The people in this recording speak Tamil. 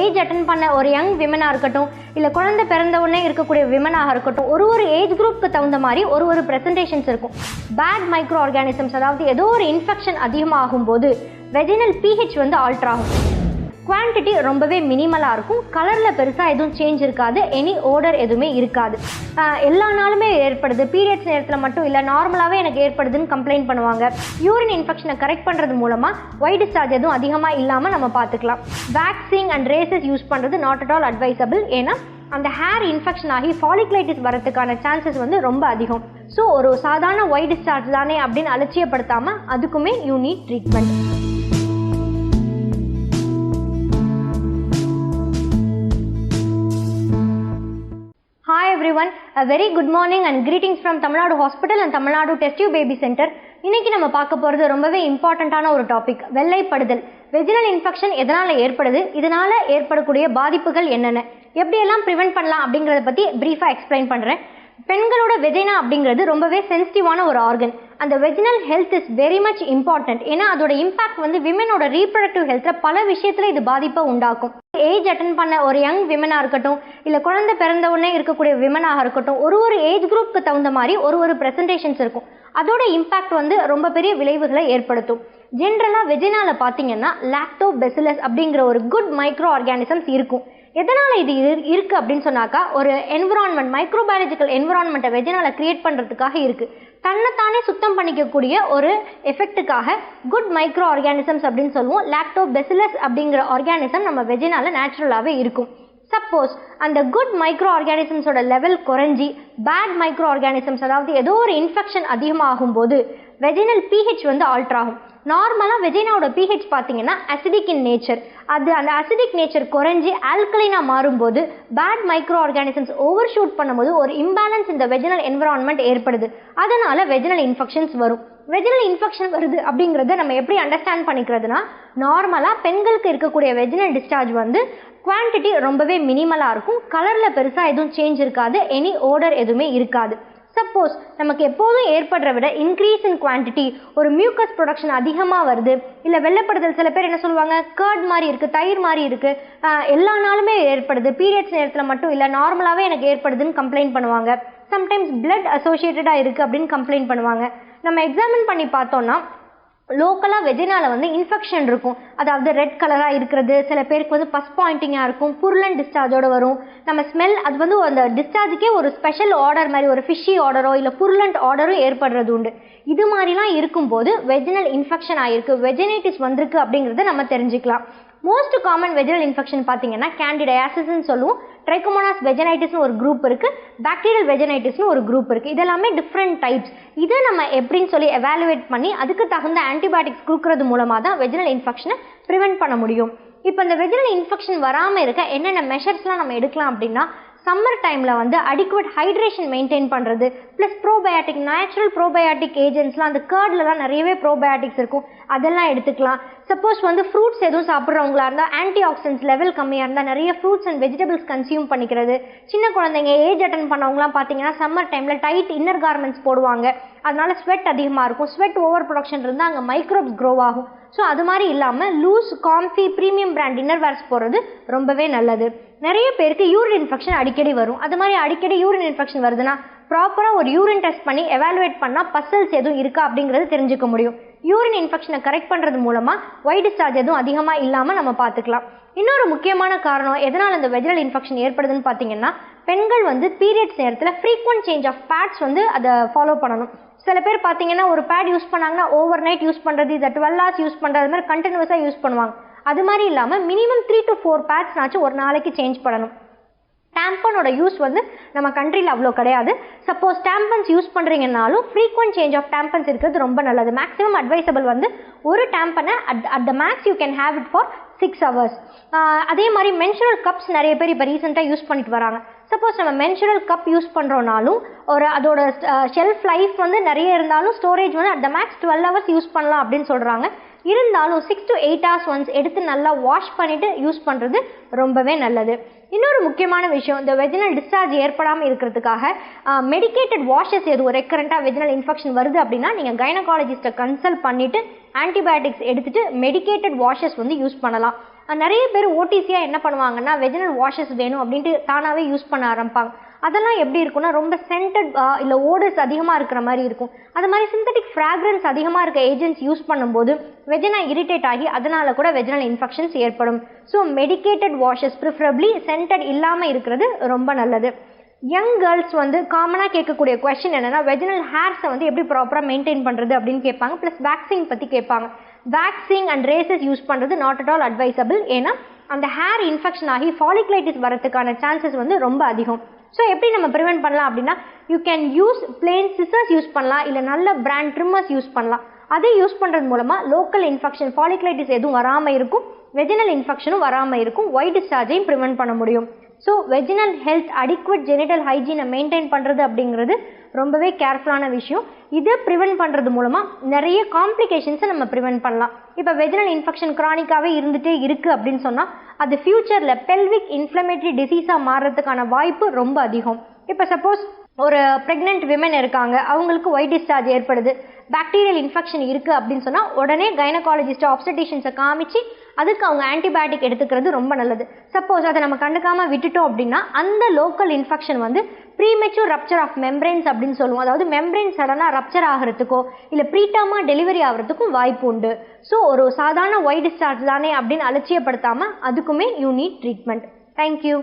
ஏஜ் அட்டன் பண்ண ஒரு யங் விமனாக இருக்கட்டும் இல்லை குழந்தை பிறந்த உடனே இருக்கக்கூடிய விமனாக இருக்கட்டும் ஒரு ஒரு ஏஜ் குரூப்புக்கு தகுந்த மாதிரி ஒரு ஒரு ப்ரெசன்டேஷன்ஸ் இருக்கும். பேட் மைக்ரோ ஆர்கானிசம்ஸ் அதாவது ஏதோ ஒரு இன்ஃபெக்ஷன் அதிகமாகும் போது வெஜினல் பிஹெச் வந்து ஆல்ட்ராகும் குவான்டிட்டி ரொம்பவே மினிமலாக இருக்கும். கலரில் பெருசாக எதுவும் சேஞ்ச் இருக்காது. எனி ஓடர் எதுவுமே இருக்காது. எல்லா நாளுமே ஏற்படுது. பீரியட்ஸ் நேரத்தில் மட்டும் இல்லை நார்மலாகவே எனக்கு ஏற்படுதுன்னு கம்ப்ளைண்ட் பண்ணுவாங்க. யூரின் இன்ஃபெக்ஷனை கரெக்ட் பண்ணுறது மூலமாக ஒயிட் டிஸ்சார்ஜ் எதுவும் அதிகமாக இல்லாமல் நம்ம பார்த்துக்கலாம் வேக்சிங் அண்ட் ரேசஸ் யூஸ் பண்ணுறது நாட் அட் ஆல் அட்வைசபிள் ஏன்னா அந்த ஹேர் இன்ஃபெக்ஷன் ஆகி ஃபாலிகுலைட்டிஸ் வரதுக்கான சான்சஸ் வந்து ரொம்ப அதிகம். ஸோ ஒரு சாதாரண ஒயிட் டிஸ்சார்ஜ் தானே அப்படின்னு அலட்சியப்படுத்தாமல் அதுக்குமே you need treatment everyone, a very good morning and greetings from Tamil Nadu hospital and Tamil Nadu test tube baby centre இன்னைக்கு நம்ம பார்க்க போகிறது ரொம்பவே இம்பார்ட்டண்ட்டான ஒரு டாபிக் வெள்ளைப்படுதல். வெஜினல் இன்ஃபெக்ஷன் எதனால் ஏற்படுது? இதனால் ஏற்படக்கூடிய பாதிப்புகள் என்னென்ன? எப்படியெல்லாம் ப்ரிவெண்ட் பண்ணலாம் அப்படிங்கிறத பற்றி ப்ரீஃபாக எக்ஸ்பிளைன் பண்ணுறேன் பெண்களோட வெஜைனா அப்படிங்கிறது ரொம்பவே சென்சிட்டிவான ஒரு ஆர்கன் அந்த vaginal health is very much important ஏன்னா அதோட இம்பாக்ட் வந்து விமனோட ரீப்ரொடக்டிவ் ஹெல்த்தில் பல விஷயத்தில் இது பாதிப்பை உண்டாக்கும். ஏஜ் அட்டன் பண்ண ஒரு யங் விமனாக இருக்கட்டும் இல்லை குழந்தை பிறந்த உடனே இருக்கக்கூடிய விமனாக இருக்கட்டும் ஒரு ஒரு ஏஜ் குரூப்க்கு தகுந்த மாதிரி ஒரு ஒரு ப்ரெசன்டேஷன்ஸ் இருக்கும். அதோட இம்பாக்ட் வந்து ரொம்ப பெரிய விளைவுகளை ஏற்படுத்தும். ஜென்ரலாக வெஜினாவில் பார்த்தீங்கன்னா லாக்டோ பெசிலஸ் அப்படிங்கிற ஒரு குட் மைக்ரோ ஆர்கானிசம்ஸ் இருக்கும். எதனால் இது இரு- அப்படின்னு சொன்னாக்கா ஒரு என்விரான்மெண்ட் மைக்ரோபயாலஜிக்கல் என்விரான்மெண்ட்டை வெஜினால கிரியேட் பண்ணுறதுக்காக இருக்கு. தன்னைத்தானே சுத்தம் பண்ணிக்கக்கூடிய ஒரு எஃபெக்ட்டுக்காக குட் மைக்ரோ ஆர்கானிசம்ஸ் அப்படின்னு சொல்லுவோம். லாக்டோ பெசிலஸ் அப்படிங்கிற ஆர்கானிசம் நம்ம வெஜினால் நேச்சுரலாகவே இருக்கும். சப்போஸ் அந்த குட் மைக்ரோ ஆர்கானிசம்ஸோட லெவல் குறைஞ்சி பேட் மைக்ரோ ஆர்கானிசம்ஸ் அதாவது ஏதோ ஒரு இன்ஃபெக்ஷன் அதிகமாகும் போது வெஜினல் பிஹெச் வந்து ஆல்ட்ரு ஆகும். நார்மலாக வெஜினாவோட பிஹெச் பார்த்தீங்கன்னா அசிடிக் இன் நேச்சர் அது அந்த அசிடிக் நேச்சர் குறைஞ்சி ஆல்கலைனாக மாறும்போது bad micro organisms over shoot பண்ணும்போது ஒரு இம்பேலன்ஸ் இந்த வெஜினல் என்விரான்மெண்ட் ஏற்படுது. அதனால வெஜினல் இன்ஃபெக்ஷன்ஸ் வரும். வெஜினல் இன்ஃபெக்ஷன் வருது அப்படிங்கிறத நம்ம எப்படி அண்டர்ஸ்டாண்ட் பண்ணிக்கிறதுனா நார்மலாக பெண்களுக்கு இருக்கக்கூடிய வெஜினல் டிஸ்சார்ஜ் வந்து குவான்டிட்டி ரொம்பவே மினிமலாக இருக்கும். கலரில் பெருசாக எதுவும் சேஞ்ச் இருக்காது. எனி ஓடர் எதுவுமே இருக்காது. சப்போஸ் நமக்கு எப்போதும் ஏற்படுற விட இன்க்ரீஸ் இன் குவான்டிட்டி ஒரு மியூக்கஸ் ப்ரொடக்ஷன் அதிகமாக வருது. இல்லை வெள்ளப்படுதல் சில பேர் என்ன சொல்லுவாங்க? கர்ட் மாதிரி இருக்குது தயிர் மாதிரி இருக்குது எல்லா நாளுமே ஏற்படுது. பீரியட்ஸ் நேரத்தில் மட்டும் இல்லை நார்மலாகவே எனக்கு ஏற்படுதுன்னு கம்ப்ளைண்ட் பண்ணுவாங்க. சம்டைம்ஸ் பிளட் அசோசியேட்டடாக இருக்குது அப்படின்னு கம்ப்ளைண்ட் பண்ணுவாங்க. நம்ம எக்ஸாமின் பண்ணி பார்த்தோன்னா லோக்கலாக வெஜினால வந்து இன்ஃபெக்ஷன் இருக்கும். அதாவது ரெட் கலராக இருக்கிறது சில பேருக்கு வந்து பஸ் பாயிண்டிங்காக இருக்கும் புருளன் டிஸ்சார்ஜோட வரும். நம்ம ஸ்மெல் அது வந்து அந்த டிஸ்சார்ஜுக்கே ஒரு ஸ்பெஷல் ஆர்டர் மாதிரி ஒரு ஃபிஷ்ஷி ஆர்டரோ இல்லை புருளண்ட் ஆர்டரும் ஏற்படுறது உண்டு. இது மாதிரிலாம் இருக்கும்போது வெஜினல் இன்ஃபெக்ஷன் ஆகிருக்கு வெஜினைட்டிஸ் வந்திருக்கு அப்படிங்கிறத நம்ம தெரிஞ்சுக்கலாம். மோஸ்ட் காமன் வெஜினல் இன்ஃபெக்ஷன் பார்த்தீங்கன்னா கேண்டிடயாசிஸ்ன்னு சொல்லுவோம். ட்ரைகோமோனாஸ் வெஜனைட்டிஸ்னு ஒரு குரூப் இருக்குது பாக்டீரியல் வெஜனைட்டிஸ்னு ஒரு குரூப் இருக்குது இதெல்லாமே டிஃப்ரெண்ட் டைப்ஸ் இதை நம்ம எப்படின்னு சொல்லி எவாலுவேட் பண்ணி அதுக்கு தகுந்த ஆன்டிபயோட்டிக்ஸ் கொடுக்கறது மூலமாக தான் வெஜினல் இன்ஃபெக்ஷனை ப்ரிவெண்ட் பண்ண முடியும். இப்போ இந்த வெஜினல் இன்ஃபெக்ஷன் வராமல் இருக்க என்னென்ன மெஷர்ஸ்லாம் நம்ம எடுக்கலாம் அப்படின்னா சம்மர் டைமில் வந்து அடிக்குவேட் ஹைட்ரேஷன் மெயின்டைன் பண்ணுறது ப்ளஸ் ப்ரோபயாட்டிக் நேச்சுரல் ப்ரோபயாட்டிக் ஏஜென்ட்ஸ்லாம் அந்த கேர்ட்லலாம் நிறையவே ப்ரோபயாட்டிக்ஸ் இருக்கும். அதெல்லாம் எடுத்துக்கலாம். சப்போஸ் வந்து ஃப்ரூட்ஸ் எதுவும் சாப்பிட்றவங்களா இருந்தால் ஆன்டி ஆக்சிடென்ட்ஸ் லெவல் கம்மியாக இருந்தால் நிறைய ஃப்ரூட்ஸ் அண்ட் வெஜிடபிள்ஸ் கன்சியூம் பண்ணிக்கிறது. சின்ன குழந்தைங்க ஏஜ் அட்டன் பண்ணவங்களாம் பார்த்தீங்கன்னா சம்மர் டைமில் டைட் இன்னர் கார்மெண்ட்ஸ் போடுவாங்க. அதனால ஸ்வெட் அதிகமாக இருக்கும். ஸ்வெட் ஓவர் ப்ரொடக்ஷன் இருந்தால் அங்கே மைக்ரோப்ஸ் க்ரோ ஆகும். ஸோ அது மாதிரி இல்லாமல் loose comfy premium brand inner wears போடுறது ரொம்பவே நல்லது. நிறைய பேருக்கு யூரின் இன்ஃபெக்ஷன் அடிக்கடி வரும். அது மாதிரி அடிக்கடி யூரின் இன்ஃபெக்ஷன் வருதுன்னா ப்ராப்பராக ஒரு யூரின் டெஸ்ட் பண்ணி எவாலுவேட் பண்ணால் பசல்ஸ் எதுவும் இருக்கா அப்படிங்கிறது தெரிஞ்சுக்க முடியும். யூரின் இன்ஃபெக்ஷனை கரெக்ட் பண்ணுறது மூலமாக ஒயிட் டிஸ்சார்ஜ் எதுவும் அதிகமாக இல்லாமல் நம்ம பார்த்துக்கலாம். இன்னொரு முக்கியமான காரணம் எதனால் இந்த வெஜினல் இன்ஃபெக்ஷன் ஏற்படுதுன்னு பார்த்தீங்கன்னா பெண்கள் வந்து பீரியட்ஸ் நேரத்தில் ஃப்ரீக்வெண்ட் சேஞ்ச் ஆஃப் பேட்ஸ் வந்து அதை ஃபாலோ பண்ணணும். சில பேர் பார்த்தீங்கன்னா ஒரு பேட் யூஸ் பண்ணாங்கன்னா ஓவர் நைட் யூஸ் பண்ணுறது இதை டுவெல் ஹவர்ஸ் யூஸ் பண்ணுறது மாதிரி கண்டினியூஸாக யூஸ் பண்ணுவாங்க. அது மாதிரி இல்லாமல் மினிமம் த்ரீ டு ஃபோர் பேட்ஸ்னாச்சும் ஒரு நாளைக்கு சேஞ்ச் பண்ணணும். டேம்பனோட யூஸ் வந்து நம்ம கண்ட்ரியில் அவ்வளோ கிடையாது. சப்போஸ் டேம்பன்ஸ் யூஸ் பண்ணுறீங்கனாலும் ஃப்ரீக்வெண்ட் சேஞ்ச் ஆஃப் டேம்பன்ஸ் இருக்கிறது ரொம்ப நல்லது. மேக்ஸிமம் அட்வைசபிள் வந்து ஒரு டேம்பனை at at the max you can have it for six hours அதே மாதிரி மென்ஷனல் கப்ஸ் நிறைய பேர் இப்போ ரீசெண்டாக யூஸ் பண்ணிட்டு வராங்க. சப்போஸ் நம்ம மென்சுரல் கப் யூஸ் பண்ணுறோனாலும் ஒரு அதோட ஷெல்ஃப் லைஃப் வந்து நிறைய இருந்தாலும் ஸ்டோரேஜ் வந்து at the max twelve hours use பண்ணலாம் அப்படின்னு சொல்கிறாங்க இருந்தாலும் six to eight hours once எடுத்து நல்லா வாஷ் பண்ணிவிட்டு யூஸ் பண்ணுறது ரொம்பவே நல்லது. இன்னொரு முக்கியமான விஷயம் இந்த வெஜினல் டிஸ்சார்ஜ் ஏற்படாமல் இருக்கிறதுக்காக மெடிக்கேட்டட் வாஷஸ் எதுவும் ரெக்கரண்ட்டாக வெஜினல் இன்ஃபெக்ஷன் வருது அப்படின்னா நீங்கள் கைனகாலஜிஸ்ட்டை கன்சல்ட் பண்ணிவிட்டு ஆன்டிபயோட்டிக்ஸ் எடுத்துகிட்டு மெடிக்கேட்டட் வாஷஸ் வந்து யூஸ் பண்ணலாம். நிறைய பேர் ஓடிசியாக என்ன பண்ணுவாங்கன்னா வெஜினல் வாஷஸ் வேணும் அப்படின்ட்டு தானாகவே யூஸ் பண்ண ஆரம்பிப்பாங்க. அதெல்லாம் எப்படி இருக்கும்னா ரொம்ப சென்டட் இல்லை ஓடர்ஸ் அதிகமாக இருக்கிற மாதிரி இருக்கும். அது மாதிரி சிந்தட்டிக் ஃப்ராக்ரன்ஸ் அதிகமாக இருக்க ஏஜென்ட்ஸ் யூஸ் பண்ணும்போது வெஜினா இரிட்டேட் ஆகி அதனால கூட வெஜினல் இன்ஃபெக்ஷன்ஸ் ஏற்படும். So medicated washes preferably scented இல்லாமல் இருக்கிறது ரொம்ப நல்லது. யங் கேர்ள்ஸ் வந்து காமனாக கேட்கக்கூடிய கொஷின் என்னென்னா வெஜினல் ஹேர்ஸை வந்து எப்படி ப்ராப்பராக மெயின்டைன் பண்ணுறது அப்படின்னு கேட்பாங்க. ப்ளஸ் வேக்சிங் பற்றி கேட்பாங்க. வேக்சிங் அண்ட் ரேசஸ் யூஸ் பண்ணுறது நாட் அட் ஆல் அட்வைசபிள் ஏன்னா அந்த ஹேர் இன்ஃபெக்ஷன் ஆகி ஃபாலிக்லைட்டிஸ் வரதுக்கான சான்சஸ் வந்து ரொம்ப அதிகம். ஸோ எப்படி நம்ம ப்ரிவெண்ட் பண்ணலாம் அப்படின்னா you can use plain scissors use பண்ணலாம் இல்லை நல்ல பிராண்ட் ட்ரிம்மர்ஸ் யூஸ் பண்ணலாம். அதை யூஸ் பண்ணுறது மூலமாக லோக்கல் இன்ஃபெக்ஷன் ஃபாலிகுலைட்டிஸ் எதுவும் வராமல் இருக்கும் வெஜினல் இன்ஃபெக்ஷனும் வராமல் இருக்கும் ஒயிட் டிஸ்சார்ஜையும் ப்ரிவெண்ட் பண்ண முடியும். So vaginal health adequate genital ஹைஜீனை maintain பண்ணுறது அப்படிங்கிறது ரொம்பவே கேர்ஃபுல்லான விஷயம். இதை ப்ரிவென்ட் பண்ணுறது மூலமாக நிறைய காம்ப்ளிகேஷன்ஸை நம்ம ப்ரிவெண்ட் பண்ணலாம். இப்போ வெஜினல் இன்ஃபெக்ஷன் க்ரானிக்காகவே இருந்துகிட்டே இருக்குது அப்படின்னு சொன்னால் அது ஃப்யூச்சரில் பெல்விக் இன்ஃப்ளமேட்டரி டிசீஸாக மாறுறதுக்கான வாய்ப்பு ரொம்ப அதிகம். இப்போ சப்போஸ் ஒரு ப்ரெக்னென்ட் விமன் இருக்காங்க அவங்களுக்கு ஒயிட் டிஸ்சார்ஜ் ஏற்படுது. பாக்டீரியல் இன்ஃபெக்ஷன் இருக்குது அப்படின்னு சொன்னால் உடனே கைனகாலஜிஸ்ட் ஆப்ஸ்டடிஷன்ஸை காமிச்சு அதுக்கு அவங்க ஆன்டிபயோட்டிக் எடுத்துக்கிறது ரொம்ப நல்லது. சப்போஸ் அதை நம்ம கண்டுக்காமல் விட்டுட்டோம் அப்படின்னா அந்த லோக்கல் இன்ஃபெக்ஷன் வந்து ப்ரீமெச்சூர் ரப்ச்சர் ஆஃப் மெம்ப்ரெயின்ஸ் அப்படின்னு சொல்லுவோம். அதாவது மெம்ப்ரெயின் சடனாக ரப்ச்சர் ஆகிறதுக்கோ இல்லை ப்ரீட்டமாக டெலிவரி ஆகிறதுக்கும் வாய்ப்பு உண்டு. ஸோ ஒரு சாதாரண ஒய் டிஸ்சார்ஜ் தானே அப்படின்னு அலட்சியப்படுத்தாமல் அதுக்குமே யூ நீட் ட்ரீட்மெண்ட் தேங்க்யூ